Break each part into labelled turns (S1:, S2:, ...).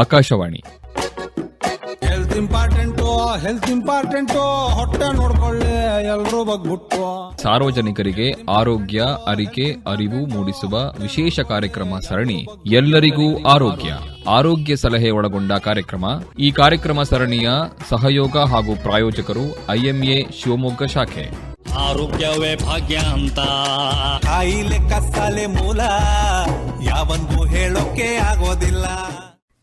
S1: Akashvani.
S2: Health important health important ಹೊಟ್ಟೆ ನೋಡ್ಕೊಳ್ಳಿ ಎಲ್ರೂ ಬಗ್ಬಿಟ್ಟು.
S1: ಸಾರ್ವಜನಿಕರಿಗೆ ಆರೋಗ್ಯ ಅರಿಕೆ ಅರಿವು ಮೂಡಿಸುವ ವಿಶೇಷ ಕಾರ್ಯಕ್ರಮ ಸರಣಿ. ಎಲ್ಲರಿಗೂ ಆರೋಗ್ಯ. ಆರೋಗ್ಯ ಸಲಹೆ ಒಳಗೊಂಡ ಕಾರ್ಯಕ್ರಮ. ಈ ಕಾರ್ಯಕ್ರಮ ಸರಣಿಯ ಸಹಯೋಗ ಹಾಗೂ ಪ್ರಾಯೋಜಕರು ಐಎಂಎ ಶಿವಮೊಗ್ಗ ಶಾಖೆ.
S3: ಆರೋಗ್ಯವೇ ಭಾಗ್ಯ ಅಂತ.
S2: ಕಾಯಿಲೆ ಕಸಾಲೆ ಮೂಲ ಯಾವಂದು ಹೇಳೋಕೆ ಆಗೋದಿಲ್ಲ.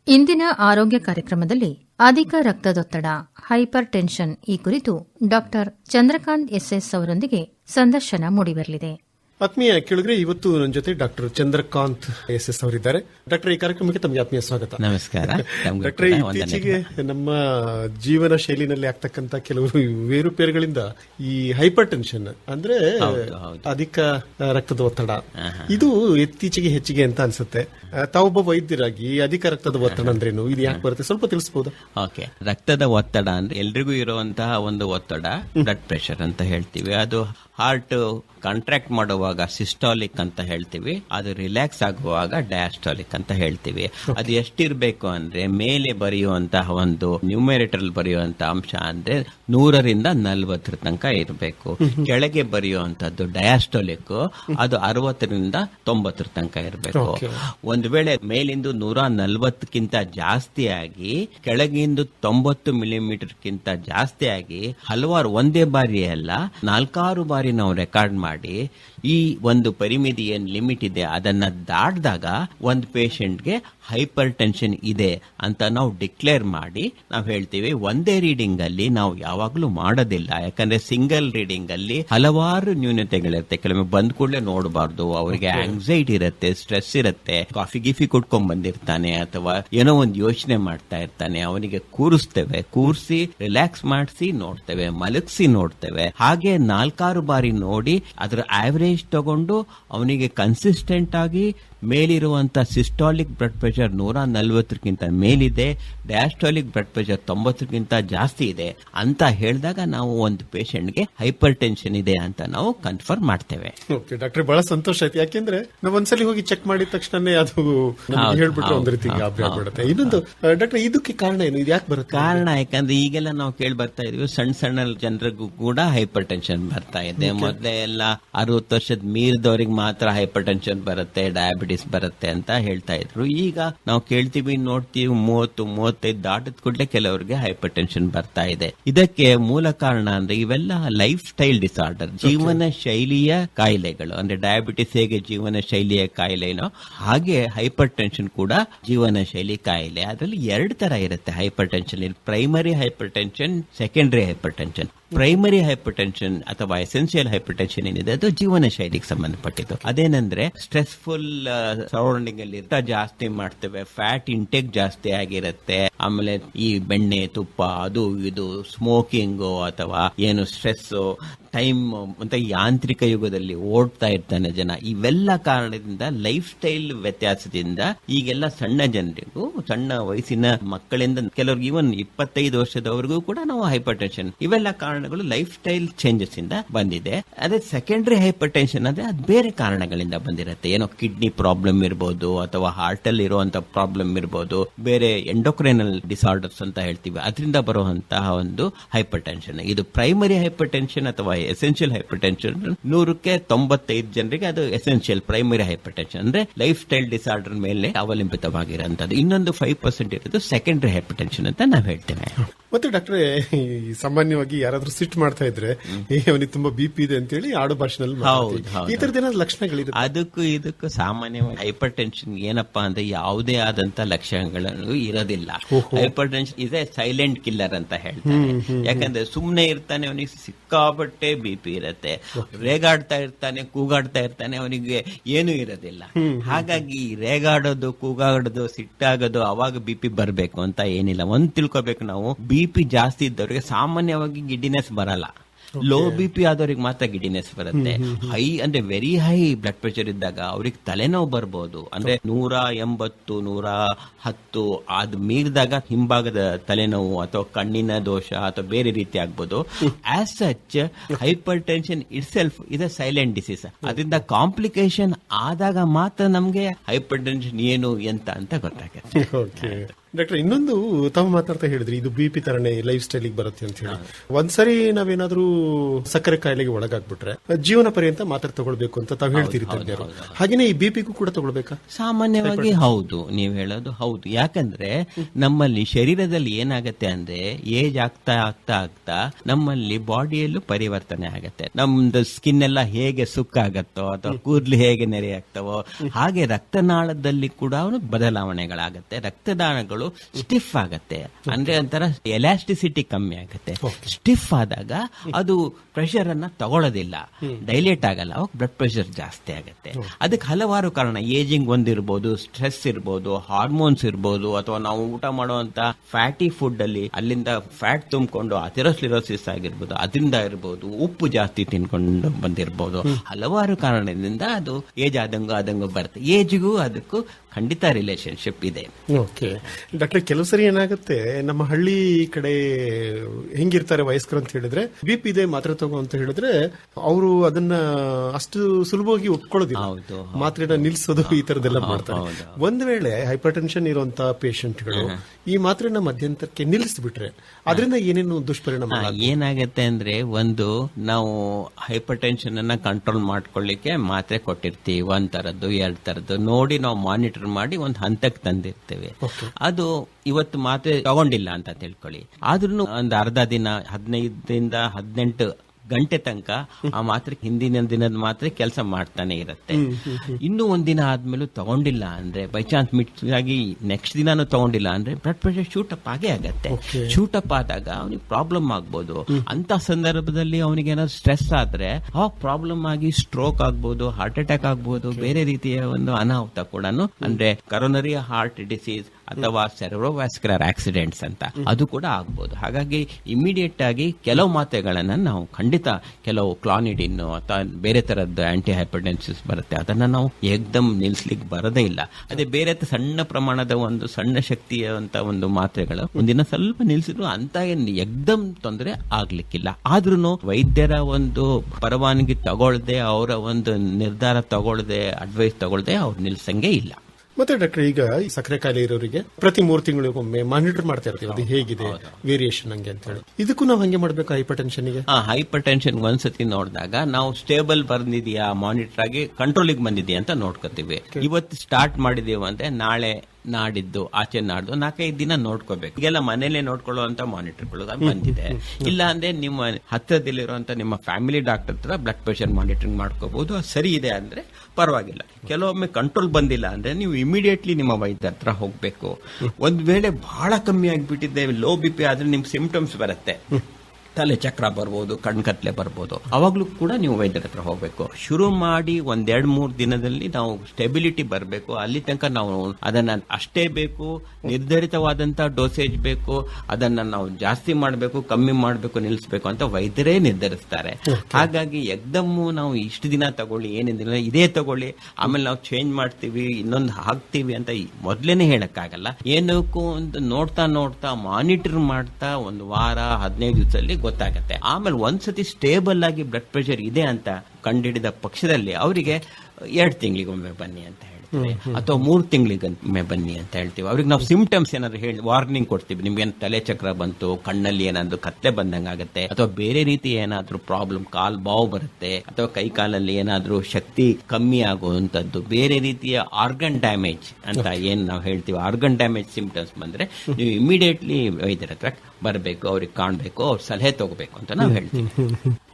S4: ಇಂದಿನ ಆರೋಗ್ಯ ಕಾರ್ಯಕ್ರಮದಲ್ಲಿ ಅಧಿಕ ರಕ್ತದೊತ್ತಡ, ಹೈಪರ್ ಟೆನ್ಷನ್ ಈ ಕುರಿತು ಡಾ ಚಂದ್ರಕಾಂತ್ ಎಸ್ಎಸ್ ಅವರೊಂದಿಗೆ ಸಂದರ್ಶನ ಮೂಡಿಬರಲಿದೆ.
S5: ಆತ್ಮೀಯ ಕೇಳಿದ್ರೆ ಇವತ್ತು ನನ್ನ ಜೊತೆ ಡಾಕ್ಟರ್ ಚಂದ್ರಕಾಂತ್ ಎಸ್ ಎಸ್ ಅವರಿದ್ದಾರೆ. ಡಾಕ್ಟರ್ ಈ ಕಾರ್ಯಕ್ರಮಕ್ಕೆ ತಮಗೆ ಆತ್ಮೀಯ ಸ್ವಾಗತ.
S6: ನಮಸ್ಕಾರ.
S5: ಡಾಕ್ಟರ್ ಇತ್ತೀಚೆಗೆ ನಮ್ಮ ಜೀವನ ಶೈಲಿನಲ್ಲಿ ಆಗ್ತಕ್ಕಂತ ಕೆಲವರು ವೇರುಪೇರುಗಳಿಂದ ಈ ಹೈಪರ್ ಟೆನ್ಷನ್ ಅಂದ್ರೆ. ಅಧಿಕ ರಕ್ತದ ಒತ್ತಡ ಇದು ಇತ್ತೀಚೆಗೆ ಹೆಚ್ಚಿಗೆ ಅಂತ ಅನ್ಸುತ್ತೆ. ತಾವೊಬ್ಬ ವೈದ್ಯರಾಗಿ ಅಧಿಕ ರಕ್ತದ ಒತ್ತಡ ಅಂದ್ರೇನು? ಇದು ಯಾಕೆ ಬರುತ್ತೆ? ಸ್ವಲ್ಪ ತಿಳಿಸಬಹುದು
S6: ಓಕೆ. ರಕ್ತದ ಒತ್ತಡ ಅಂದ್ರೆ ಎಲ್ರಿಗೂ ಇರುವಂತಹ ಒಂದು ಒತ್ತಡ ಬ್ಲಡ್ ಪ್ರೆಷರ್ ಅಂತ ಹೇಳ್ತೀವಿ. ಅದು ಹಾರ್ಟ್ ಕಾಂಟ್ರಾಕ್ಟ್ ಮಾಡುವಾಗ ಸಿಸ್ಟಾಲಿಕ್ ಅಂತ ಹೇಳ್ತೀವಿ. ಅದು ರಿಲ್ಯಾಕ್ಸ್ ಆಗುವಾಗ ಡಯಾಸ್ಟಾಲಿಕ್ ಅಂತ ಹೇಳ್ತೀವಿ. ಅದು ಎಷ್ಟಿರ್ಬೇಕು ಅಂದ್ರೆ ಮೇಲೆ ಬರೆಯುವಂತಹ ಒಂದು ನ್ಯೂಮೆರೇಟರ್ ಬರೆಯುವಂತ ಅಂಶ ಅಂದ್ರೆ ನೂರರಿಂದ ನಲ್ವತ್ತರ ತನಕ ಇರಬೇಕು. ಕೆಳಗೆ ಬರೆಯುವಂತದ್ದು ಡಯಾಸ್ಟೋಲಿಕ್ ಅದು ಅರವತ್ತರಿಂದ ತೊಂಬತ್ತರ ತನಕ ಇರಬೇಕು. ಒಂದು ವೇಳೆ ಮೇಲಿಂದು ನೂರ ನಲ್ವತ್ತಕ್ಕಿಂತ ಜಾಸ್ತಿ ಆಗಿ ಕೆಳಗಿಂದ ತೊಂಬತ್ತು ಮಿಲಿಮೀಟರ್ಗಿಂತ ಜಾಸ್ತಿ ಆಗಿ ಹಲವಾರು ಒಂದೇ ಬಾರಿ ಅಲ್ಲ ನಾಲ್ಕಾರು ಬಾರಿ ನಾವು ರೆಕಾರ್ಡ್ ಮಾಡಿ ಈ ಒಂದು ಪರಿಮಿತಿ ಏನ್ ಲಿಮಿಟ್ ಇದೆ ಅದನ್ನ ದಾಟಿದಾಗ ಒಂದು ಪೇಷಂಟ್ಗೆ ಹೈಪರ್ ಟೆನ್ಷನ್ ಇದೆ ಅಂತ ನಾವು ಡಿಕ್ಲೇರ್ ಮಾಡಿ ನಾವು ಹೇಳ್ತೀವಿ ಒಂದೇ ರೀಡಿಂಗ್ ಅಲ್ಲಿ ನಾವು ಯಾವಾಗಲೂ ಮಾಡೋದಿಲ್ಲ. ಯಾಕಂದ್ರೆ ಸಿಂಗಲ್ ರೀಡಿಂಗ್ ಅಲ್ಲಿ ಹಲವಾರು ನ್ಯೂನತೆಗಳಿರುತ್ತೆ. ಕೆಲವೊಮ್ಮೆ ಬಂದ್ ಕೂಡಲೇ ನೋಡಬಾರ್ದು. ಅವರಿಗೆ ಆಂಗ್ಸೈಟಿ ಇರುತ್ತೆ ಸ್ಟ್ರೆಸ್ ಇರುತ್ತೆ. ಕಾಫಿ ಗಿಫಿ ಕುಟ್ಕೊಂಡ್ ಬಂದಿರ್ತಾನೆ ಅಥವಾ ಏನೋ ಒಂದು ಯೋಚನೆ ಮಾಡ್ತಾ ಇರ್ತಾನೆ. ಅವನಿಗೆ ಕೂರಿಸ್ತೇವೆ. ಕೂರಿಸಿ ರಿಲ್ಯಾಕ್ಸ್ ಮಾಡಿಸಿ ನೋಡ್ತೇವೆ. ಮಲಗಿಸಿ ನೋಡ್ತೇವೆ. ಹಾಗೆ ನಾಲ್ಕಾರು ಬಾರಿ ನೋಡಿ ಅದರ ಆವರೇಜ್ ತಗೊಂಡು ಅವನಿಗೆ ಕನ್ಸಿಸ್ಟೆಂಟ್ ಆಗಿ ಮೇಲಿರುವಂತ ಸಿಸ್ಟಾಲಿಕ್ ಬ್ಲಡ್ ಪ್ರೆಷರ್ ನೂರ ನಲ್ವತ್ತಕ್ಕಿಂತ ಮೇಲಿದೆ ಡಯಾಸ್ಟಾಲಿಕ್ ಬ್ಲಡ್ ಪ್ರೆಷರ್ ತೊಂಬತ್ತಕ್ಕಿಂತ ಜಾಸ್ತಿ ಇದೆ ಅಂತ ಹೇಳಿದಾಗ ನಾವು ಒಂದು ಪೇಷಂಟ್ಗೆ ಹೈಪರ್ ಟೆನ್ಷನ್ ಇದೆ ಅಂತ ನಾವು ಕನ್ಫರ್ಮ್ ಮಾಡ್ತೇವೆ.
S5: ಓಕೆ ಡಾಕ್ಟರ್ ಬಹಳ ಸಂತೋಷ ಆಯ್ತು. ಯಾಕೆಂದ್ರೆ ನಾವು ಒಂದ್ಸಲಿ ಹೋಗಿ ಚೆಕ್ ಮಾಡಿದ ತಕ್ಷಣನೇ ಅದು ಹೇಳ್ಬಿಟ್ರೆ ಒಂದ್ ರೀತಿ ಆಗ್ಬಿಡುತ್ತೆ. ಇನ್ನೊಂದು ಡಾಕ್ಟರ್ ಇದಕ್ಕೆ ಕಾರಣ ಏನು? ಇದು ಯಾಕೆ ಬರುತ್ತೆ?
S6: ಕಾರಣ ಯಾಕಂದ್ರೆ ಈಗೆಲ್ಲ ನಾವು ಕೇಳಿ ಬರ್ತಾ ಇದೀವಿ ಸಣ್ಣ ಸಣ್ಣ ಜನರಿಗೂ ಕೂಡ ಹೈಪರ್ ಟೆನ್ಷನ್ ಬರ್ತಾ ಇದೆ. ಮೊದಲೇ ಎಲ್ಲ ಅರವತ್ತು ವರ್ಷದ ಮೀರಿದವರಿಗೆ ಮಾತ್ರ ಹೈಪರ್ ಟೆನ್ಷನ್ ಬರುತ್ತೆ ಡಯಾಬಿಟಿಸ್ ಬರುತ್ತೆ ಅಂತ ಹೇಳ್ತಾ ಇದ್ರು. ಈಗ ನಾವು ಕೇಳ್ತೀವಿ ನೋಡ್ತೀವಿ ಮೂವತ್ತು ಮೂವತ್ತೈದು ದಾಟದ ಕೂಡಲೇ ಕೆಲವರಿಗೆ ಹೈಪರ್ ಟೆನ್ಷನ್ ಬರ್ತಾ ಇದೆ. ಇದಕ್ಕೆ ಮೂಲ ಕಾರಣ ಅಂದ್ರೆ ಇವೆಲ್ಲ ಲೈಫ್ ಸ್ಟೈಲ್ ಡಿಸಾರ್ಡರ್ ಜೀವನ ಶೈಲಿಯ ಕಾಯಿಲೆಗಳು. ಅಂದ್ರೆ ಡಯಾಬಿಟಿಸ್ ಹೇಗೆ ಜೀವನ ಶೈಲಿಯ ಕಾಯಿಲೆನೋ ಹಾಗೆ ಹೈಪರ್ ಟೆನ್ಷನ್ ಕೂಡ ಜೀವನ ಶೈಲಿ ಕಾಯಿಲೆ. ಅದರಲ್ಲಿ ಎರಡು ತರ ಇರುತ್ತೆ hypertension primary hypertension secondary hypertension primary hypertension ಅಥವಾ ಎಸೆನ್ಷಿಯಲ್ ಹೈಪರ್ ಟೆನ್ಷನ್ ಏನಿದೆ, ಅದು ಜೀವನ ಶೈಲಿಗೆ ಸಂಬಂಧಪಟ್ಟಿದ್ದು. ಅದೇನಂದ್ರೆ ಸ್ಟ್ರೆಸ್ಫುಲ್ ಸರೌಂಡಿಂಗ್ ಅಲ್ಲಿ ಜಾಸ್ತಿ ಮಾಡ್ತೇವೆ. ಫ್ಯಾಟ್ ಇಂಟೇಕ್ ಜಾಸ್ತಿ ಆಗಿರುತ್ತೆ. ಆಮೇಲೆ ಈ ಬೆಣ್ಣೆ, ತುಪ್ಪ, ಅದು ಇದು ಸ್ಮೋಕಿಂಗು ಅಥವಾ ಏನು ಸ್ಟ್ರೆಸ್ ಟೈಮ್ ಅಂತ ಯಾಂತ್ರಿಕ ಯುಗದಲ್ಲಿ ಓಡ್ತಾ ಇರ್ತಾನೆ ಜನ. ಇವೆಲ್ಲ ಕಾರಣದಿಂದ ಲೈಫ್ ಸ್ಟೈಲ್ ವ್ಯತ್ಯಾಸದಿಂದ ಈಗೆಲ್ಲ ಸಣ್ಣ ಜನರಿಗೂ, ಸಣ್ಣ ವಯಸ್ಸಿನ ಮಕ್ಕಳಿಂದ ಕೆಲವ್ರಿಗೆ ಇವನ್ ಇಪ್ಪತ್ತೈದು ವರ್ಷದವರೆಗೂ ಕೂಡ ನಾವು ಹೈಪರ್ ಟೆನ್ಷನ್ ಇವೆಲ್ಲ ಕಾರಣಗಳು ಲೈಫ್ ಸ್ಟೈಲ್ ಚೇಂಜಸ್ ಇಂದ ಬಂದಿದೆ. ಅದೇ ಸೆಕೆಂಡರಿ ಹೈಪರ್ ಟೆನ್ಷನ್ ಅಂದ್ರೆ ಅದು ಬೇರೆ ಕಾರಣಗಳಿಂದ ಬಂದಿರುತ್ತೆ. ಏನೋ ಕಿಡ್ನಿ ಪ್ರಾಬ್ಲಮ್ ಇರ್ಬೋದು, ಅಥವಾ ಹಾರ್ಟ್ ಅಲ್ಲಿ ಇರುವಂತ ಪ್ರಾಬ್ಲಮ್ ಇರ್ಬೋದು, ಬೇರೆ ಎಂಡೋಕ್ರೈನಲ್ ಡಿಸಾರ್ಡರ್ಸ್ ಅಂತ ಹೇಳ್ತೀವಿ. ಅದರಿಂದ ಬರುವಂತಹ ಒಂದು ಹೈಪರ್ ಟೆನ್ಷನ್ ಇದು ಪ್ರೈಮರಿ ಹೈಪರ್ ಟೆನ್ಷನ್ ಅಥವಾ ಎಸೆನ್ಷಿಯಲ್ ಹೈಪರ್ ಟೆನ್ಷನ್ ನೂರಕ್ಕೆ ತೊಂಬತ್ತೈದು ಜನರಿಗೆ ಅದು ಎಸೆನ್ಷಿಯಲ್ ಪ್ರೈಮರಿ ಹೈಪರ್ ಟೆನ್ಷನ್ ಅಂದ್ರೆ ಲೈಫ್ ಸ್ಟೈಲ್ ಡಿಸಾರ್ಡರ್ ಮೇಲೆ ಅವಲಂಬಿತವಾಗಿರುವಂತದ್ದು ಇನ್ನೊಂದು ಫೈವ್ ಪರ್ಸೆಂಟ್ ಇರೋದು ಸೆಕೆಂಡರಿ ಹೈಪರ್ ಟೆನ್ಷನ್ ಅಂತ ನಾವು ಹೇಳ್ತೇವೆ.
S5: ಮತ್ತೆ ಡಾಕ್ಟರ್ ಸಾಮಾನ್ಯವಾಗಿ ಯಾರಾದ್ರೂ ಸಿಟ್ ಮಾಡ್ತಾ ಇದ್ರೆ ಅವನಿಗೆ ತುಂಬಾ ಬಿ ಪಿ ಇದೆ ಅಂತೇಳಿ ಆಡು ಭಾಷೆನಲ್ಲಿ. ಈ ತರದ ಏನಾದ್ರು ಲಕ್ಷಣಗಳಿರುತ್ತೆ?
S6: ಅದಕ್ಕೂ ಇದಕ್ಕೂ ಸಾಮಾನ್ಯವಾಗಿ ಹೈಪರ್ ಟೆನ್ಷನ್ ಏನಪ್ಪಾ ಅಂದ್ರೆ ಯಾವುದೇ ಆದಂತ ಲಕ್ಷಣಗಳು ಇರೋದಿಲ್ಲ. ಹೈಪರ್ ಟೆನ್ಷನ್ ಇದೆ ಸೈಲೆಂಟ್ ಕಿಲ್ಲರ್ ಅಂತ ಹೇಳ್ತಾರೆ. ಯಾಕಂದ್ರೆ ಸುಮ್ನೆ ಇರ್ತಾನೆ ಅವನಿಗೆ ಸಿಕ್ಕಾಪಟ್ಟೆ ಬಿ ಪಿ ಇರತ್ತೆ. ರೇಗಾಡ್ತಾ ಇರ್ತಾನೆ ಕೂಗಾಡ್ತಾ ಇರ್ತಾನೆ ಅವನಿಗೆ ಏನೂ ಇರೋದಿಲ್ಲ. ಹಾಗಾಗಿ ರೇಗಾಡೋದು ಕೂಗಾಡೋದು ಸಿಟ್ಟಾಗೋದು ಅವಾಗ ಬಿ ಪಿ ಬರಬೇಕು ಅಂತ ಏನಿಲ್ಲ. ಒಂದ್ ತಿಳ್ಕೊಬೇಕು ನಾವು ಬಿ ಪಿ ಜಾಸ್ತಿ ಇದ್ದವ್ರಿಗೆ ಸಾಮಾನ್ಯವಾಗಿ ಗಿಡ್ಡಿನೆಸ್ ಬರಲ್ಲ. ಲೋ ಬಿ ಪಿ ಆದವ್ರಿಗೆ ಮಾತ್ರ ಗಿಡಿನೆಸ್ ಬರುತ್ತೆ. ಹೈ ಅಂದ್ರೆ ವೆರಿ ಹೈ ಬ್ಲಡ್ ಪ್ರೆಷರ್ ಇದ್ದಾಗ ಅವ್ರಿಗೆ ತಲೆನೋವು ಬರ್ಬೋದು. ಅಂದ್ರೆ ನೂರ ಎಂಬತ್ತು ನೂರ ಹತ್ತು ಅದ್ ಮೀರಿದಾಗ ಹಿಂಭಾಗದ ತಲೆನೋವು ಅಥವಾ ಕಣ್ಣಿನ ದೋಷ ಅಥವಾ ಬೇರೆ ರೀತಿ ಆಗ್ಬೋದು. As such hypertension itself ಇದ ಸೈಲೆಂಟ್ ಡಿಸೀಸ್ ಅದರಿಂದ ಕಾಂಪ್ಲಿಕೇಶನ್ ಆದಾಗ ಮಾತ್ರ ನಮ್ಗೆ ಹೈಪರ್ ಟೆನ್ಷನ್ ಏನು ಎಂತ ಅಂತ ಗೊತ್ತಾಗುತ್ತೆ.
S5: ಡಾಕ್ಟರ್ ಇನ್ನೊಂದು ತಾವು ಮಾತಾಡ್ತಾ ಹೇಳಿದ್ರಿ ಇದು ಬಿ ಪಿ ತರನೇ ಲೈಫ್ ಸ್ಟೈಲಿಗೆ ಬರುತ್ತೆ ಅಂತ ಹೇಳಿ. ಒಂದ್ಸರಿ ನಾವೇನಾದ್ರೂ ಸಕ್ಕರೆ ಕಾಯಿಲೆಗೆ ಒಳಗಾಗ್ಬಿಟ್ರೆ ಜೀವನ ಪರ್ಯಂತ ಮಾತ್ರ ತಗೊಳ್ಬೇಕು ಅಂತ ತಾವು ಹೇಳ್ತೀರಿ ತಜ್ಞರು. ಹಾಗೇನೆ ಈ ಬಿಪಿಗೂ ಕೂಡ ತಗೊಳ್ಬೇಕಾ?
S6: ಸಾಮಾನ್ಯವಾಗಿ ಹೌದು ನೀವು ಹೇಳೋದು ಹೌದು. ಯಾಕಂದ್ರೆ ನಮ್ಮಲ್ಲಿ ಶರೀರದಲ್ಲಿ ಏನಾಗತ್ತೆ ಅಂದ್ರೆ ಏಜ್ ಆಗ್ತಾ ಆಗ್ತಾ ಆಗ್ತಾ ನಮ್ಮಲ್ಲಿ ಬಾಡಿಯಲ್ಲೂ ಪರಿವರ್ತನೆ ಆಗತ್ತೆ. ನಮ್ದು ಸ್ಕಿನ್ ಎಲ್ಲ ಹೇಗೆ ಸುಕ್ಕಾಗತ್ತೋ ಅಥವಾ ಕೂದಲು ಹೇಗೆ ನೆರೆ ಆಗ್ತವೋ ಹಾಗೆ ರಕ್ತನಾಳದಲ್ಲಿ ಕೂಡ ಬದಲಾವಣೆಗಳಾಗತ್ತೆ. ರಕ್ತದಾನಗಳು ಸ್ಟಿಫ್ ಆಗತ್ತೆ. ಅಂದ್ರೆ ಒಂಥರ ಎಲಾಸ್ಟಿಸಿಟಿ ಕಮ್ಮಿ ಆಗತ್ತೆ. ಸ್ಟಿಫ್ ಆದಾಗ ಅದು ಪ್ರೆಷರ್ ಅನ್ನ ತಗೊಳ್ಳೋದಿಲ್ಲ ಡೈಲೇಟ್ ಆಗಲ್ಲ. ಅವಾಗ ಬ್ಲಡ್ ಪ್ರೆಷರ್ ಜಾಸ್ತಿ ಆಗುತ್ತೆ. ಅದಕ್ಕೆ ಹಲವಾರು ಕಾರಣ. ಏಜಿಂಗ್ ಒಂದಿರ್ಬೋದು ಸ್ಟ್ರೆಸ್ ಇರ್ಬೋದು ಹಾರ್ಮೋನ್ಸ್ ಇರ್ಬೋದು ಅಥವಾ ನಾವು ಊಟ ಮಾಡುವಂತ ಫ್ಯಾಟಿ ಫುಡ್ ಅಲ್ಲಿ ಅಲ್ಲಿಂದ ಫ್ಯಾಟ್ ತುಂಬಿಕೊಂಡು ಅಥಿರೋಸ್ಲಿರೋಸಿಸ್ ಆಗಿರ್ಬೋದು ಅದರಿಂದ ಇರ್ಬೋದು ಉಪ್ಪು ಜಾಸ್ತಿ ತಿನ್ಕೊಂಡು ಬಂದಿರ್ಬೋದು. ಹಲವಾರು ಕಾರಣದಿಂದ ಅದು ಏಜ್ ಆದಂಗು ಆದಂಗು ಬರುತ್ತೆ. ಏಜ್ಗೂ ಅದಕ್ಕೂ ಖಂಡಿತ ರಿಲೇಶನ್ಶಿಪ್ ಇದೆ.
S5: ಓಕೆ ಡಾಕ್ಟರ್ ಕೆಲವು ಸರಿ ಏನಾಗುತ್ತೆ ನಮ್ಮ ಹಳ್ಳಿ ಕಡೆ ಹೆಂಗಿರ್ತಾರೆ ವಯಸ್ಕರು ಅಂತ ಹೇಳಿದ್ರೆ ಬಿಪಿ ಇದೆ ಮಾತ್ರೆ ತಗೋ ಅಂತ ಹೇಳಿದ್ರೆ ಅವರು ಅದನ್ನ ಅಷ್ಟು ಸುಲಭವಾಗಿ ಒಪ್ಕೊಳ್ಳೋದಿಲ್ಲ.
S6: ಮಾತ್ರೆ
S5: ಮಾತ್ರೆನ ನಿಲ್ಸೋದು ಈ ತರದೆಲ್ಲ ಮಾಡ್ತಾರೆ. ಒಂದ್ ವೇಳೆ ಹೈಪರ್ ಟೆನ್ಷನ್ ಇರುವಂತ ಪೇಷಂಟ್ಗಳು ಈ ಮಾತ್ರೆನ ಮಧ್ಯಂತರಕ್ಕೆ ನಿಲ್ಲಿಸ್ಬಿಟ್ರೆ ಅದರಿಂದ ಏನೇನು ದುಷ್ಪರಿಣಾಮ
S6: ಏನಾಗುತ್ತೆ ಏನಾಗತ್ತೆ ಅಂದ್ರೆ ಒಂದು ನಾವು ಹೈಪರ್ ಟೆನ್ಷನ್ ಅನ್ನ ಕಂಟ್ರೋಲ್ ಮಾಡ್ಕೊಳ್ಳಿಕ್ಕೆ ಮಾತ್ರೆ ಕೊಟ್ಟಿರ್ತೀವಿ ಒಂದ್ ತರದ್ದು ಎರಡ್ ತರದ್ದು. ನೋಡಿ ನಾವು ಮಾನಿಟರ್ ಮಾಡಿ ಒಂದ್ ಹಂತಕ್ಕೆ ತಂದಿರ್ತೇವೆ. ಅದು ಇವತ್ತು ಮಾತ್ರೆ ತಗೊಂಡಿಲ್ಲ ಅಂತ ತಿಳ್ಕೊಳ್ಳಿ. ಆದ್ರೂ ಒಂದು ಅರ್ಧ ದಿನ ಹದಿನೈದರಿಂದ ಹದಿನೆಂಟು ಗಂಟೆ ತನಕ ಆ ಮಾತ್ರೆ ಹಿಂದಿನ ದಿನದ ಮಾತ್ರೆ ಕೆಲಸ ಮಾಡ್ತಾನೆ ಇರುತ್ತೆ. ಇನ್ನೂ ಒಂದಿನ ಆದ್ಮೇಲೂ ತಗೊಂಡಿಲ್ಲ ಅಂದ್ರೆ ಬೈ ಚಾನ್ಸ್ ಮಿಟ್ ಆಗಿ ನೆಕ್ಸ್ಟ್ ದಿನಾನು ತಗೊಂಡಿಲ್ಲ ಅಂದ್ರೆ ಬ್ಲಡ್ ಪ್ರೆಷರ್ ಅಪ್ ಆಗೇ ಆಗತ್ತೆ. ಅಪ್ ಆದಾಗ ಅವನಿಗೆ ಪ್ರಾಬ್ಲಮ್ ಆಗ್ಬೋದು. ಅಂತ ಸಂದರ್ಭದಲ್ಲಿ ಅವನಿಗೆ ಏನಾದ್ರು ಸ್ಟ್ರೆಸ್ ಆದ್ರೆ ಅವಾಗ ಪ್ರಾಬ್ಲಮ್ ಆಗಿ ಸ್ಟ್ರೋಕ್ ಆಗ್ಬೋದು ಹಾರ್ಟ್ ಅಟ್ಯಾಕ್ ಆಗ್ಬೋದು ಬೇರೆ ರೀತಿಯ ಒಂದು ಅನಾಹುತ ಕೂಡ ಅಂದ್ರೆ ಕರೋನರಿ ಹಾರ್ಟ್ ಡಿಸೀಸ್ ಅಥವಾ ಸೆರೋವ್ಯಾಸ್ಕ್ಯುಲರ್ ಆಕ್ಸಿಡೆಂಟ್ಸ್ ಅಂತ ಅದು ಕೂಡ ಆಗ್ಬೋದು. ಹಾಗಾಗಿ ಇಮಿಡಿಯೇಟ್ ಆಗಿ ಕೆಲವು ಮಾತ್ರೆಗಳನ್ನ ನಾವು ಖಂಡಿತ ಕೆಲವು ಕ್ಲಾನಿಡಿನ್ ಅಥವಾ ಬೇರೆ ತರದ ಆಂಟಿ ಹೈಪರ್ಟೆನ್ಸಿಸ್ ಬರುತ್ತೆ. ಅದನ್ನ ನಾವು ಏಕ್ದಮ್ ನಿಲ್ಸ್ಲಿಕ್ಕೆ ಬರದೇ ಇಲ್ಲ. ಅದೇ ಬೇರೆ ಸಣ್ಣ ಪ್ರಮಾಣದ ಒಂದು ಸಣ್ಣ ಶಕ್ತಿಯ ಒಂದು ಮಾತ್ರೆಗಳು ಒಂದಿನ ಸ್ವಲ್ಪ ನಿಲ್ಸಿದ್ರು ಅಂತ ಏನ್ ತೊಂದರೆ ಆಗ್ಲಿಕ್ಕಿಲ್ಲ. ಆದ್ರೂ ವೈದ್ಯರ ಒಂದು ಪರವಾನಗಿ ತಗೊಳ್ದೆ, ಅವರ ಒಂದು ನಿರ್ಧಾರ ತಗೊಳ್ದೆ ಅಡ್ವೈಸ್ ತಗೊಳ್ದೆ ಅವ್ರು ನಿಲ್ಸಂಗೆ ಇಲ್ಲ.
S5: ಮತ್ತೆ ಡಾಕ್ಟರ್ ಈಗ ಈ ಸಕ್ಕರೆ ಕಾಯಿಲೆ ಇರೋರಿಗೆ ಪ್ರತಿ ಮೂರು ತಿಂಗಳಿಗೊಮ್ಮೆ ಮಾನಿಟರ್ ಮಾಡ್ತಾ ಇರ್ತೀವಿ. ಅದು ಹೇಗಿದೆ ವೇರಿಯೇಷನ್ ಹಂಗೆ ಅಂತ ಹೇಳಿ. ಇದಕ್ಕೂ ನಾವು ಹಂಗೆ ಮಾಡ್ಬೇಕು ಹೈಪರ್ ಟೆನ್ಷನ್ಗೆ
S6: ಹೈಪರ್ ಟೆನ್ಷನ್ ಒಂದ್ಸತಿ ನೋಡಿದಾಗ ನಾವು ಸ್ಟೇಬಲ್ ಬಂದಿದೆಯಾ ಮಾನಿಟರ್ ಆಗಿ ಕಂಟ್ರೋಲಿಗೆ ಬಂದಿದೆಯಾ ಅಂತ ನೋಡ್ಕೋತೀವಿ. ಇವತ್ತು ಸ್ಟಾರ್ಟ್ ಮಾಡಿದೀವಿ ಅಂದ್ರೆ ನಾಳೆ ನಾಡಿದ್ದು ಆಚೆ ನಾಡ್ದು ನಾಲ್ಕೈದು ದಿನ ನೋಡ್ಕೋಬೇಕು. ಈಗೆಲ್ಲ ಮನೇಲೆ ನೋಡ್ಕೊಳ್ಳುವಂತ ಮಾನಿಟರ್ಗಳು ಬಂದಿದೆ. ಇಲ್ಲ ಅಂದ್ರೆ ನಿಮ್ಮ ಹತ್ತಿರದಲ್ಲಿರುವಂತ ನಿಮ್ಮ ಫ್ಯಾಮಿಲಿ ಡಾಕ್ಟರ್ ಹತ್ರ ಬ್ಲಡ್ ಪ್ರೆಷರ್ ಮಾನಿಟರಿಂಗ್ ಮಾಡ್ಕೋಬಹುದು. ಸರಿ ಇದೆ ಅಂದ್ರೆ ಪರವಾಗಿಲ್ಲ. ಕೆಲವೊಮ್ಮೆ ಕಂಟ್ರೋಲ್ ಬಂದಿಲ್ಲ ಅಂದ್ರೆ ನೀವು ಇಮಿಡಿಯೇಟ್ಲಿ ನಿಮ್ಮ ವೈದ್ಯರ ಹತ್ರ ಹೋಗ್ಬೇಕು. ಒಂದ್ ವೇಳೆ ಬಹಳ ಕಮ್ಮಿ ಆಗಿಬಿಟ್ಟಿದೆ ಲೋ ಬಿ ಪಿ ಆದ್ರೆ ನಿಮ್ ಸಿಂಪ್ಟಮ್ಸ್ ಬರುತ್ತೆ. ತಲೆ ಚಕ್ರ ಬರ್ಬೋದು ಕಣ್ಕತ್ಲೆ ಬರ್ಬೋದು. ಅವಾಗ್ಲೂ ಕೂಡ ನೀವು ವೈದ್ಯರ ಹತ್ರ ಹೋಗ್ಬೇಕು. ಶುರು ಮಾಡಿ ಒಂದೆರಡು ಮೂರ್ ದಿನದಲ್ಲಿ ನಾವು ಸ್ಟೆಬಿಲಿಟಿ ಬರಬೇಕು. ಅಲ್ಲಿ ತನಕ ನಾವು ಅದನ್ನ ಅಷ್ಟೇ ಬೇಕು ನಿರ್ಧರಿತವಾದಂತ ಡೋಸೇಜ್ ಬೇಕು ಅದನ್ನ ನಾವು ಜಾಸ್ತಿ ಮಾಡಬೇಕು ಕಮ್ಮಿ ಮಾಡಬೇಕು ನಿಲ್ಲಿಸಬೇಕು ಅಂತ ವೈದ್ಯರೇ ನಿರ್ಧರಿಸ್ತಾರೆ. ಹಾಗಾಗಿ ಎಕ್ದಮ್ಮು ನಾವು ಇಷ್ಟು ದಿನ ತಗೊಳ್ಳಿ ಏನಿದಿಲ್ಲ ಇದೇ ತಗೊಳ್ಳಿ ಆಮೇಲೆ ನಾವು ಚೇಂಜ್ ಮಾಡ್ತೀವಿ ಇನ್ನೊಂದು ಹಾಕ್ತೀವಿ ಅಂತ ಮೊದಲೇನೆ ಮೊದ್ಲೇನೆ ಹೇಳಕ್ಕಾಗಲ್ಲ. ಏನಕ್ಕೂ ಒಂದು ನೋಡ್ತಾ ನೋಡ್ತಾ ಮಾನಿಟರ್ ಮಾಡ್ತಾ ಒಂದು ವಾರ ಹದಿನೈದು ದಿವಸದಲ್ಲಿ ಗೊತ್ತಾಗತ್ತೆ. ಆಮೇಲೆ ಒಂದ್ಸತಿ ಸ್ಟೇಬಲ್ ಆಗಿ ಬ್ಲಡ್ ಪ್ರೆಷರ್ ಇದೆ ಅಂತ ಕಂಡಿಡಿದ ಪಕ್ಷದಲ್ಲಿ ಅವರಿಗೆ ಎರಡು ತಿಂಗಳಿಗೊಮ್ಮೆ ಬನ್ನಿ ಅಂತ ಹೇಳ್ತೀವಿ. ಅಥವಾ ಮೂರು ತಿಂಗಳಿಗೊಮ್ಮೆ ಬನ್ನಿ ಅಂತ ಹೇಳ್ತೀವಿ. ಅವ್ರಿಗೆ ನಾವು ಸಿಂಪ್ಟಮ್ಸ್ ಏನಾದ್ರು ಹೇಳಿ ವಾರ್ನಿಂಗ್ ಕೊಡ್ತೀವಿ. ನಿಮ್ಗೆ ತಲೆ ಚಕ್ರ ಬಂತು ಕಣ್ಣಲ್ಲಿ ಏನಾದ್ರು ಕತ್ತೆ ಬಂದಂಗ ಆಗುತ್ತೆ ಅಥವಾ ಬೇರೆ ರೀತಿ ಏನಾದ್ರೂ ಪ್ರಾಬ್ಲಮ್ ಕಾಲ್ ಬಾವು ಬರುತ್ತೆ ಅಥವಾ ಕೈ ಕಾಲಲ್ಲಿ ಏನಾದ್ರೂ ಶಕ್ತಿ ಕಮ್ಮಿ ಆಗುವಂತದ್ದು ಬೇರೆ ರೀತಿಯ ಆರ್ಗನ್ ಡ್ಯಾಮೇಜ್ ಅಂತ ಏನ್ ನಾವು ಹೇಳ್ತೀವಿ ಆರ್ಗನ್ ಡ್ಯಾಮೇಜ್ ಸಿಂಪ್ಟಮ್ಸ್ ಬಂದ್ರೆ ನೀವು ಇಮಿಡಿಯೇಟ್ಲಿ ವೈದ್ಯರ ಹತ್ರ ಬರಬೇಕು ಅವ್ರಿಗೆ ಕಾಣಬೇಕು ಅವ್ರ ಸಲಹೆ ತಗೋಬೇಕು ಅಂತ ನಾವು ಹೇಳ್ತೀವಿ.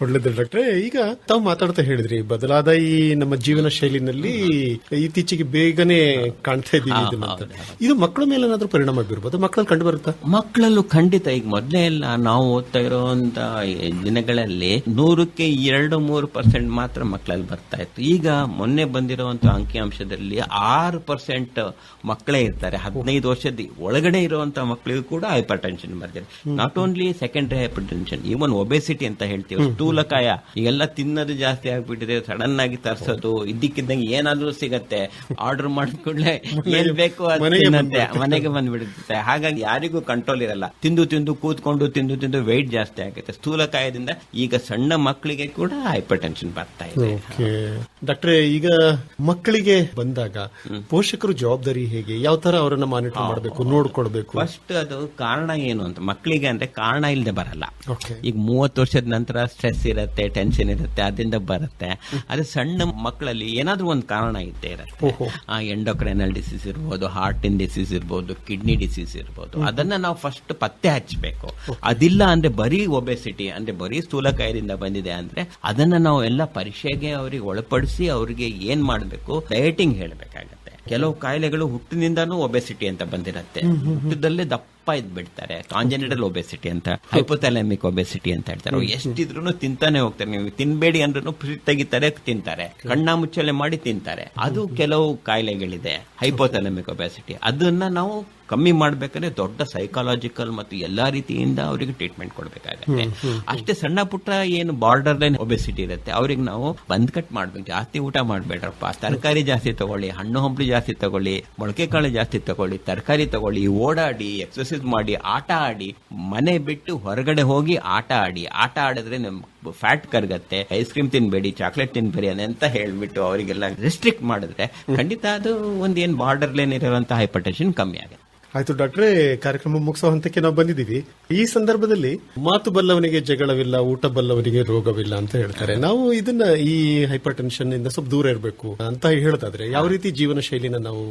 S5: ಒಳ್ಳೇದು ಡಾಕ್ಟ್ರೆ ಈಗ ತಾವು ಮಾತಾಡ್ತಾ ಹೇಳಿದ್ರಿ ಬದಲಾದ ಈ ನಮ್ಮ ಜೀವನ ಶೈಲಿನಲ್ಲಿ ಇತ್ತೀಚೆಗೆ ಬೇಗನೆ ಕಾಣ್ತಾ ಇದ್ದೀವಿ. ಇದು ಮಕ್ಕಳ ಮೇಲೆ ಏನಾದ್ರೂ ಪರಿಣಾಮ ಬೀರ್ಬೋದು? ಮಕ್ಕಳಲ್ಲಿ ಕಂಡು ಬರುತ್ತಾ?
S6: ಮಕ್ಕಳಲ್ಲೂ ಖಂಡಿತ ಈಗ ಮೊದಲೇ ಎಲ್ಲ ನಾವು ಓದ್ತಾ ಇರುವಂತ ದಿನಗಳಲ್ಲಿ ನೂರಕ್ಕೆ ಎರಡು ಮೂರು ಪರ್ಸೆಂಟ್ ಮಾತ್ರ ಮಕ್ಕಳಲ್ಲಿ ಬರ್ತಾ ಇತ್ತು. ಈಗ ಮೊನ್ನೆ ಬಂದಿರುವಂತ ಅಂಕಿಅಂಶದಲ್ಲಿ ಆರು ಪರ್ಸೆಂಟ್ ಮಕ್ಕಳೇ ಇರ್ತಾರೆ. ಹದಿನೈದು ವರ್ಷದ ಒಳಗಡೆ ಇರುವಂತ ಮಕ್ಕಳಿಗೂ ಕೂಡ ಹೈಪರ್ ಟೆನ್ಷನ್ ಬರ್ತಾರೆ not only secondary hypertension even obesity ಅಂತ ಹೇಳ್ತೀವಿ. ಸ್ಥೂಲಕಾಯ ಎಲ್ಲ ತಿನ್ನೋದು ಜಾಸ್ತಿ ಆಗ್ಬಿಟ್ಟಿದೆ ಸಡನ್ ಆಗಿ ತರ್ಸೋದು ಇದ್ದಕ್ಕಿದ್ದಂಗೆ ಏನಾದ್ರೂ ಸಿಗತ್ತೆ. ಆರ್ಡರ್ ಮಾಡಿದ ಕೂಡಲೇ ಏನ್ ಬೇಕು ಅದೇ
S5: ಮನೆಗೆ
S6: ತಿನ್ನತ್ತೆ. ಮನೆಗೆ ಬಂದ್ಬಿಡುತ್ತೆ. ಹಾಗಾಗಿ ಯಾರಿಗೂ ಕಂಟ್ರೋಲ್ ಇರಲ್ಲ. ತಿಂದು ತಿಂದು ಕೂತ್ಕೊಂಡು ತಿಂದು ತಿಂದು ವೆಯ್ಟ್ ಜಾಸ್ತಿ ಆಗುತ್ತೆ. ಸ್ಥೂಲಕಾಯದಿಂದ ಈಗ ಸಣ್ಣ ಮಕ್ಕಳಿಗೆ ಕೂಡ ಹೈಪರ್ ಟೆನ್ಷನ್ ಬರ್ತಾ ಇದೆ.
S5: ಡಾಕ್ಟ್ರೆ ಈಗ ಮಕ್ಕಳಿಗೆ ಬಂದಾಗ ಪೋಷಕರು ಜವಾಬ್ದಾರಿ ಹೇಗೆ? ಯಾವ ತರ ಅವರನ್ನ ಮಾನಿಟರ್ ಮಾಡಬೇಕು ನೋಡ್ಕೊಳ್ಬೇಕು?
S6: ಫಸ್ಟ್ ಅದು ಕಾರಣ ಏನು ಅಂತ ಮಕ್ಕಳಿಗೆ ಅಂದ್ರೆ ಕಾರಣ ಇಲ್ಲದೆ ಬರಲ್ಲ. ಈಗ ಮೂವತ್ತು ವರ್ಷದ ನಂತರ ಸ್ಟ್ರೆಸ್ ಇರುತ್ತೆ ಟೆನ್ಷನ್ ಇರುತ್ತೆ ಅದರಿಂದ ಬರುತ್ತೆ. ಅದೇ ಸಣ್ಣ ಮಕ್ಕಳಲ್ಲಿ ಏನಾದ್ರೂ ಒಂದು ಕಾರಣ ಇದ್ದೇ ಇರುತ್ತೆ. ಆ ಎಂಡೋಕ್ರೈನಲ್ ಡಿಸೀಸ್ ಇರ್ಬೋದು ಹಾರ್ಟ್ ಇನ್ ಡಿಸೀಸ್ ಇರ್ಬೋದು ಕಿಡ್ನಿ ಡಿಸೀಸ್ ಇರ್ಬೋದು. ಅದನ್ನ ನಾವು ಫಸ್ಟ್ ಪತ್ತೆ ಹಚ್ಚಬೇಕು. ಅದಿಲ್ಲ ಅಂದ್ರೆ ಬರೀ ಒಬೆಸಿಟಿ ಅಂದ್ರೆ ಬರೀ ಸ್ಥೂಲಕಾಯದಿಂದ ಬಂದಿದೆ ಅಂದ್ರೆ ಅದನ್ನ ನಾವು ಎಲ್ಲ ಪರೀಕ್ಷೆಗೆ ಅವರಿಗೆ ಒಳಪಡಿಸಿ ಅವರಿಗೆ ಏನ್ ಮಾಡಬೇಕು? ಡಯಟಿಂಗ್ ಹೇಳಬೇಕಾಗತ್ತೆ. ಕೆಲವು ಕಾಯಿಲೆಗಳು ಹುಟ್ಟಿನಿಂದಾನು ಒಬೆಸಿಟಿ ಅಂತ ಬಂದಿರತ್ತೆ. ಹುಟ್ಟದಲ್ಲೇ ದಪ್ಪ ಇದ್ ಬಿಡ್ತಾರೆ ಕಾಂಜೆನಿಟಲ್ ಒಬೆಸಿಟಿ ಅಂತ ಹೈಪೋಥಾಲಮಿಕ್ ಒಬೆಸಿಟಿ ಅಂತ ಹೇಳ್ತಾರೆ. ಎಷ್ಟಿದ್ರು ತಿಂತಾನೆ ಹೋಗ್ತಾರೆ. ನೀವು ತಿನ್ಬೇಡಿ ಅಂದ್ರೂ ತೆಗಿತಾರೆ ತಿಂತಾರೆ. ಕಣ್ಣ ಮುಚ್ಚಲೆ ಮಾಡಿ ತಿಂತಾರೆ. ಅದು ಕೆಲವು ಕಾಯಿಲೆಗಳಿದೆ ಹೈಪೋಥಾಲಮಿಕ್ ಒಬೆಸಿಟಿ ಅದನ್ನ ನಾವು ಕಮ್ಮಿ ಮಾಡ್ಬೇಕಂದ್ರೆ ದೊಡ್ಡ ಸೈಕಾಲಜಿಕಲ್ ಮತ್ತು ಎಲ್ಲಾ ರೀತಿಯಿಂದ ಅವರಿಗೆ ಟ್ರೀಟ್ಮೆಂಟ್ ಕೊಡ್ಬೇಕಾಗತ್ತೆ. ಅಷ್ಟೇ ಸಣ್ಣ ಪುಟ್ಟ ಏನು ಬಾರ್ಡರ್ ಲೈನ್ ಒಬೆಸಿಟಿ ಇರುತ್ತೆ. ಅವ್ರಿಗೆ ನಾವು ಬಂದ್ ಕಟ್ ಮಾಡ್ಬೇಕು. ಜಾಸ್ತಿ ಊಟ ಮಾಡ್ಬೇಡ್ರಪ್ಪ. ತರಕಾರಿ ಜಾಸ್ತಿ ತಗೊಳ್ಳಿ ಹಣ್ಣು ಹಂಪಲು ಜಾಸ್ತಿ ತಗೊಳ್ಳಿ ಮೊಳಕೆ ಕಾಳು ಜಾಸ್ತಿ ತಗೊಳ್ಳಿ ತರಕಾರಿ ತಗೊಳ್ಳಿ ಓಡಾಡಿ ಎಕ್ಸರ್ಸೈಸ್ ಮಾಡಿ ಆಟ ಆಡಿ ಮನೆ ಬಿಟ್ಟು ಹೊರಗಡೆ ಹೋಗಿ ಆಟ ಆಡಿ ಆಟ ಆಡಿದ್ರೆ ನಮ್ ಫ್ಯಾಟ್ ಕರ್ಗತ್ತೆ. ಐಸ್ ಕ್ರೀಮ್ ತಿನ್ಬೇಡಿ ಚಾಕ್ಲೇಟ್ ತಿನ್ಬೇಡಿ ಅಂತ ಹೇಳ್ಬಿಟ್ಟು ಅವರಿಗೆಲ್ಲ ರಿಸ್ಟ್ರಿಕ್ಟ್ ಮಾಡಿದ್ರೆ ಖಂಡಿತ ಅದು ಒಂದೇನ್ ಬಾರ್ಡರ್ ಲೈನ್ ಇರುವಂತಹ ಹೈಪರ್ ಟೆನ್ಷನ್ ಕಮ್ಮಿ ಆಗುತ್ತೆ.
S5: ಆಯ್ತು ಡಾಕ್ಟ್ರೆ ಕಾರ್ಯಕ್ರಮ ಮುಗಿಸೋ ಹಂತಕ್ಕೆ ನಾವು ಬಂದಿದ್ದೀವಿ. ಈ ಸಂದರ್ಭದಲ್ಲಿ ಮಾತು ಬಲ್ಲವನಿಗೆ ಜಗಳವಿಲ್ಲ ಊಟ ಬಲ್ಲವನಿಗೆ ರೋಗವಿಲ್ಲ ಅಂತ ಹೇಳ್ತಾರೆ. ನಾವು ಇದನ್ನ ಈ ಹೈಪರ್ ಟೆನ್ಷನ್ ಇಂದ ಸ್ವಲ್ಪ ದೂರ ಇರಬೇಕು ಅಂತ ಹೇಳ್ತಾದ್ರೆ ಯಾವ ರೀತಿ ಜೀವನ ಶೈಲಿನ ನಾವು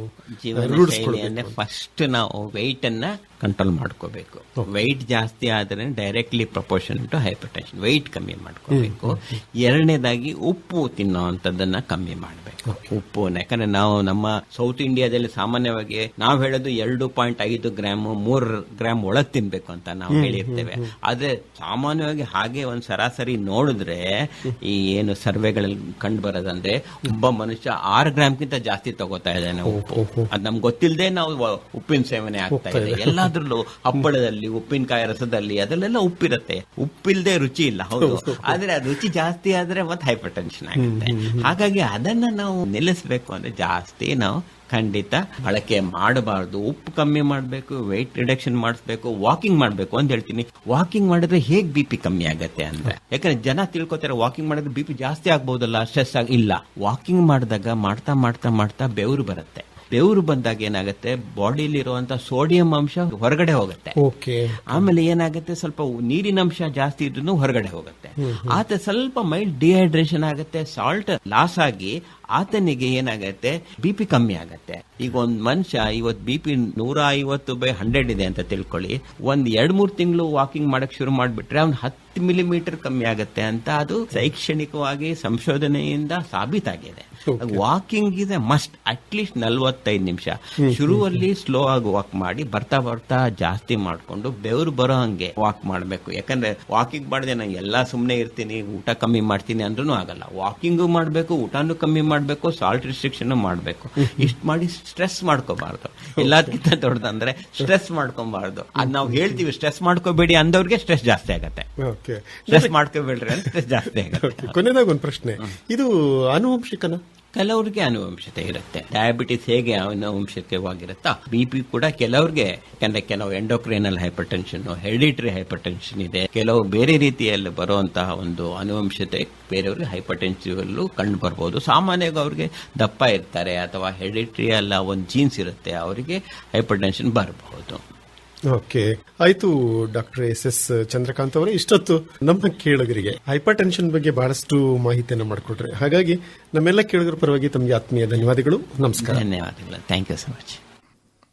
S6: ಫಸ್ಟ್ ನಾವು ವೆಯ್ಟ್ ಅನ್ನ ಕಂಟ್ರೋಲ್ ಮಾಡ್ಕೋಬೇಕು. ವೆಯ್ಟ್ ಜಾಸ್ತಿ ಆದ್ರೆ directly proportion to hypertension weight ಕಮ್ಮಿ ಮಾಡ್ಕೋಬೇಕು. ಎರಡನೇದಾಗಿ ಉಪ್ಪು ತಿನ್ನೋವಂಥದ್ದನ್ನ ಕಮ್ಮಿ ಮಾಡಬೇಕು. ಉಪ್ಪು ಯಾಕಂದ್ರೆ ನಾವು ನಮ್ಮ ಸೌತ್ ಇಂಡಿಯಾದಲ್ಲಿ ಸಾಮಾನ್ಯವಾಗಿ ನಾವು ಹೇಳೋದು ಎರಡು ಪಾಯಿಂಟ್ ಐದು ಗ್ರಾಮ್ ಮೂರ್ ಗ್ರಾಮ್ ಒಳಗ್ ತಿನ್ಬೇಕು ಅಂತ ನಾವು ಹೇಳಿರ್ತೇವೆ. ಆದ್ರೆ ಸಾಮಾನ್ಯವಾಗಿ ಹಾಗೆ ಒಂದ್ ಸರಾಸರಿ ನೋಡಿದ್ರೆ ಈ ಏನು ಸರ್ವೆಗಳಲ್ಲಿ ಕಂಡು ಬರೋದಂದ್ರೆ ಒಬ್ಬ ಮನುಷ್ಯ ಆರು ಗ್ರಾಮ್ಗಿಂತ ಜಾಸ್ತಿ ತಗೋತಾ ಇದ್ದಾನೆ ಉಪ್ಪು. ಅದ್ ನಮ್ಗೆ ಗೊತ್ತಿಲ್ಲದೆ ನಾವು ಉಪ್ಪಿನ ಸೇವನೆ ಆಗ್ತಾ ಇದೆ. ಎಲ್ಲಾದ್ರಲ್ಲೂ ಹಪ್ಪಳದಲ್ಲಿ ಉಪ್ಪಿನಕಾಯಿ ರಸದಲ್ಲಿ ಅದರಲ್ಲೆಲ್ಲ ಉಪ್ಪಿರುತ್ತೆ. ಉಪ್ಪಿಲ್ದೆ ರುಚಿ ಇಲ್ಲ ಹೌದು. ಆದ್ರೆ ಆ ರುಚಿ ಜಾಸ್ತಿ ಆದ್ರೆ ಮತ್ತೆ ಹೈಪರ್ ಟೆನ್ಷನ್ ಆಗುತ್ತೆ. ಹಾಗಾಗಿ ಅದನ್ನ ನಾವು ನಿಲ್ಲಿಸಬೇಕು ಅಂದ್ರೆ ಜಾಸ್ತಿ ನಾವು ಖಂಡಿತ ಬಳಕೆ ಮಾಡಬಾರ್ದು. ಉಪ್ಪು ಕಮ್ಮಿ ಮಾಡಬೇಕು ವೆಯ್ಟ್ ರಿಡಕ್ಷನ್ ಮಾಡಿಸ್ಬೇಕು ವಾಕಿಂಗ್ ಮಾಡಬೇಕು ಅಂತ ಹೇಳ್ತೀನಿ. ವಾಕಿಂಗ್ ಮಾಡಿದ್ರೆ ಹೇಗ್ ಬಿ ಪಿ ಕಮ್ಮಿ ಆಗುತ್ತೆ ಅಂದ್ರೆ? ಯಾಕಂದ್ರೆ ಜನ ತಿಳ್ಕೊತಾರೆ ವಾಕಿಂಗ್ ಮಾಡಿದ್ರೆ ಬಿ ಪಿ ಜಾಸ್ತಿ ಆಗ್ಬೋದಲ್ಲ ಸ್ಟ್ರೆಸ್ ಆಗಿ ಇಲ್ಲ. ವಾಕಿಂಗ್ ಮಾಡಿದಾಗ ಮಾಡ್ತಾ ಮಾಡ್ತಾ ಮಾಡ್ತಾ ಬೆವರು ಬರುತ್ತೆ. ಬೆವರು ಬಂದಾಗ ಏನಾಗುತ್ತೆ? ಬಾಡಿಯಲ್ಲಿ ಇರುವಂತ ಸೋಡಿಯಂ ಅಂಶ ಹೊರಗಡೆ ಹೋಗುತ್ತೆ. ಆಮೇಲೆ ಏನಾಗುತ್ತೆ? ಸ್ವಲ್ಪ ನೀರಿನ ಅಂಶ ಜಾಸ್ತಿ ಇದ್ರೂ ಹೊರಗಡೆ ಹೋಗುತ್ತೆ. ಆತ ಸ್ವಲ್ಪ ಮೈಲ್ಡ್ ಡಿಹೈಡ್ರೇಷನ್ ಆಗುತ್ತೆ. ಸಾಲ್ಟ್ ಲಾಸ್ ಆಗಿ ಆತನಿಗೆ ಏನಾಗುತ್ತೆ? ಬಿ ಪಿ ಕಮ್ಮಿ ಆಗುತ್ತೆ. ಈಗ ಒಂದ್ ಮನುಷ್ಯ ಇವತ್ ಬಿ ಪಿ ನೂರ ಐವತ್ತು ಬೈ ಹಂಡ್ರೆಡ್ ಇದೆ ಅಂತ ತಿಳ್ಕೊಳ್ಳಿ. ಒಂದ್ ಎರಡ್ ಮೂರ್ ತಿಂಗಳು ವಾಕಿಂಗ್ ಮಾಡಕ್ ಶುರು ಮಾಡ್ಬಿಟ್ರೆ ಅವ್ನ್ ಹತ್ತು ಮಿಲಿಮೀಟರ್ ಕಮ್ಮಿ ಆಗುತ್ತೆ ಅಂತ ಅದು ಶೈಕ್ಷಣಿಕವಾಗಿ ಸಂಶೋಧನೆಯಿಂದ ಸಾಬೀತಾಗಿದೆ. Walking is a must at least ನಲ್ವತ್ತೈದು ನಿಮಿಷ. ಶುರುವಲ್ಲಿ ಸ್ಲೋ ಆಗಿ ವಾಕ್ ಮಾಡಿ ಬರ್ತಾ ಬರ್ತಾ ಜಾಸ್ತಿ ಮಾಡ್ಕೊಂಡು ಬೆವರು ಬರೋ ಹಂಗೆ ವಾಕ್ ಮಾಡಬೇಕು. ಯಾಕಂದ್ರೆ ವಾಕಿಂಗ್ ಮಾಡಿದೆ ನಾನು ಎಲ್ಲಾ ಸುಮ್ನೆ ಇರ್ತೀನಿ ಊಟ ಕಮ್ಮಿ ಮಾಡ್ತೀನಿ ಅಂದ್ರೂ ಆಗಲ್ಲ. ವಾಕಿಂಗು ಮಾಡಬೇಕು ಊಟನೂ ಕಮ್ಮಿ ಮಾಡಬೇಕು ಸಾಲ್ಟ್ ರಿಸ್ಟ್ರಿಕ್ಷನ್ ಮಾಡಬೇಕು. ಇಷ್ಟು ಮಾಡಿ ಸ್ಟ್ರೆಸ್ ಮಾಡ್ಕೋಬಾರ್ದು. ಎಲ್ಲದಕ್ಕಿಂತ ದೊಡ್ಡದಂದ್ರೆ ಸ್ಟ್ರೆಸ್ ಮಾಡ್ಕೊಬಾರ್ದು. ಅದ್ ನಾವು ಹೇಳ್ತೀವಿ ಸ್ಟ್ರೆಸ್ ಮಾಡ್ಕೋಬೇಡಿ ಅಂದವ್ರಿಗೆ ಸ್ಟ್ರೆಸ್ ಜಾಸ್ತಿ ಆಗತ್ತೆ.
S5: ಓಕೆ.
S6: ಮಾಡ್ಕೋಬೇಡ್ರಿ ಅಂತ ಜಾಸ್ತಿ
S5: ಕೊನೆಯದಾಗ ಒಂದು ಪ್ರಶ್ನೆ. ಇದು ಆನುವಂಶಿಕನ?
S6: ಕೆಲವ್ರಿಗೆ ಅನುವಂಶತೆ ಇರುತ್ತೆ. ಡಯಾಬಿಟಿಸ್ ಹೇಗೆ ಅನುವಂಶಿಕವಾಗಿರುತ್ತಾ ಬಿ ಪಿ ಕೂಡ ಕೆಲವ್ರಿಗೆ ಯಾಕಂದ್ರೆ ಕೆಲವು endocrinal hypertension hereditary hypertension ಇದೆ. ಕೆಲವು ಬೇರೆ ರೀತಿಯಲ್ಲಿ ಬರುವಂತಹ ಒಂದು ಅನುವಂಶತೆ ಬೇರೆಯವ್ರಿಗೆ ಹೈಪರ್ ಟೆನ್ಷನ್ ಕಂಡು ಬರ್ಬೋದು. ಸಾಮಾನ್ಯವಾಗಿ ಅವ್ರಿಗೆ ದಪ್ಪ ಇರ್ತಾರೆ ಅಥವಾ ಹೆರಿಡಿಟರಿ ಅಲ್ಲ ಒಂದು ಜೀನ್ಸ್ ಇರುತ್ತೆ ಅವರಿಗೆ ಹೈಪರ್ ಟೆನ್ಷನ್ ಬರಬಹುದು
S5: ಓಕೆ. ಆಯ್ತು ಡಾಕ್ಟರ್ ಎಸ್ ಎಸ್ ಚಂದ್ರಕಾಂತ್ ಅವರೇ ಇಷ್ಟೊತ್ತು ನಮ್ಮ ಕೇಳುಗರಿಗೆ ಹೈಪರ್ ಟೆನ್ಷನ್ ಬಗ್ಗೆ ಬಹಳಷ್ಟು ಮಾಹಿತಿಯನ್ನು ಮಾಡಿಕೊಟ್ರೆ. ಹಾಗಾಗಿ ನಮ್ಮೆಲ್ಲ ಕೇಳುಗರ ಪರವಾಗಿ ತಮಗೆ ಆತ್ಮೀಯ ಧನ್ಯವಾದಗಳು. ನಮಸ್ಕಾರ.
S6: ಧನ್ಯವಾದಗಳು. ಥ್ಯಾಂಕ್ ಯು ಸೊ ಮಚ್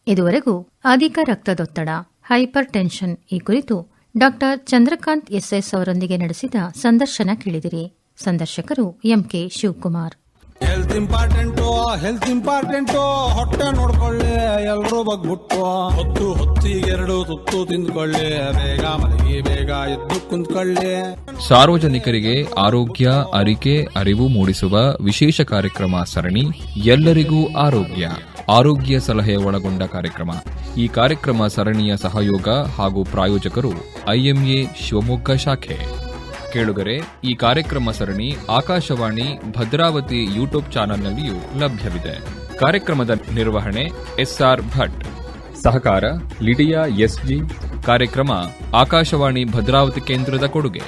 S4: ಇದುವರೆಗೂ ಅಧಿಕ ರಕ್ತದೊತ್ತಡ ಹೈಪರ್ ಟೆನ್ಷನ್ ಈ ಕುರಿತು ಡಾಕ್ಟರ್ ಚಂದ್ರಕಾಂತ್ ಎಸ್ ಎಸ್ ಅವರೊಂದಿಗೆ ನಡೆಸಿದ ಸಂದರ್ಶನ ಕೇಳಿದಿರಿ. ಸಂದರ್ಶಕರು MK Shivakumar.
S2: Health important health important ಹೊಟ್ಟೆ ನೋಡ್ಕೊಳ್ಳಿ, ಎಲ್ರೂ ಬಗ್ಬಿಟ್ಟು. ಹೊತ್ತು ಹೊತ್ತಿಗೆರಡು ತುತ್ತು ತಿಂದ್ಕೊಳ್ಳಿ, ಬೇಗ ಮಲಗಿ, ಬೇಗ ಎದ್ದು ಕುಂತ್ಕೊಳ್ಳಿ.
S1: ಸಾರ್ವಜನಿಕರಿಗೆ ಆರೋಗ್ಯ, ಅರಿಕೆ, ಅರಿವು ಮೂಡಿಸುವ ವಿಶೇಷ ಕಾರ್ಯಕ್ರಮ ಸರಣಿ, ಎಲ್ಲರಿಗೂ ಆರೋಗ್ಯ. ಆರೋಗ್ಯ ಸಲಹೆ ಒಳಗೊಂಡ ಕಾರ್ಯಕ್ರಮ. ಈ ಕಾರ್ಯಕ್ರಮ ಸರಣಿಯ ಸಹಯೋಗ ಹಾಗೂ ಪ್ರಾಯೋಜಕರು ಐಎಂಎ ಶಿವಮೊಗ್ಗ ಶಾಖೆ. ಕೇಳುಗರೆ, ಈ ಕಾರ್ಯಕ್ರಮ ಸರಣಿ ಆಕಾಶವಾಣಿ ಭದ್ರಾವತಿ ಯೂಟ್ಯೂಬ್ ಚಾನೆಲ್ನಲ್ಲಿಯೂ ಲಭ್ಯವಿದೆ. ಕಾರ್ಯಕ್ರಮದ ನಿರ್ವಹಣೆ ಎಸ್ಆರ್ ಭಟ್. ಸಹಕಾರ ಲಿಡಿಯಾ ಎಸ್ಜಿ. ಕಾರ್ಯಕ್ರಮ ಆಕಾಶವಾಣಿ ಭದ್ರಾವತಿ ಕೇಂದ್ರದ ಕೊಡುಗೆ.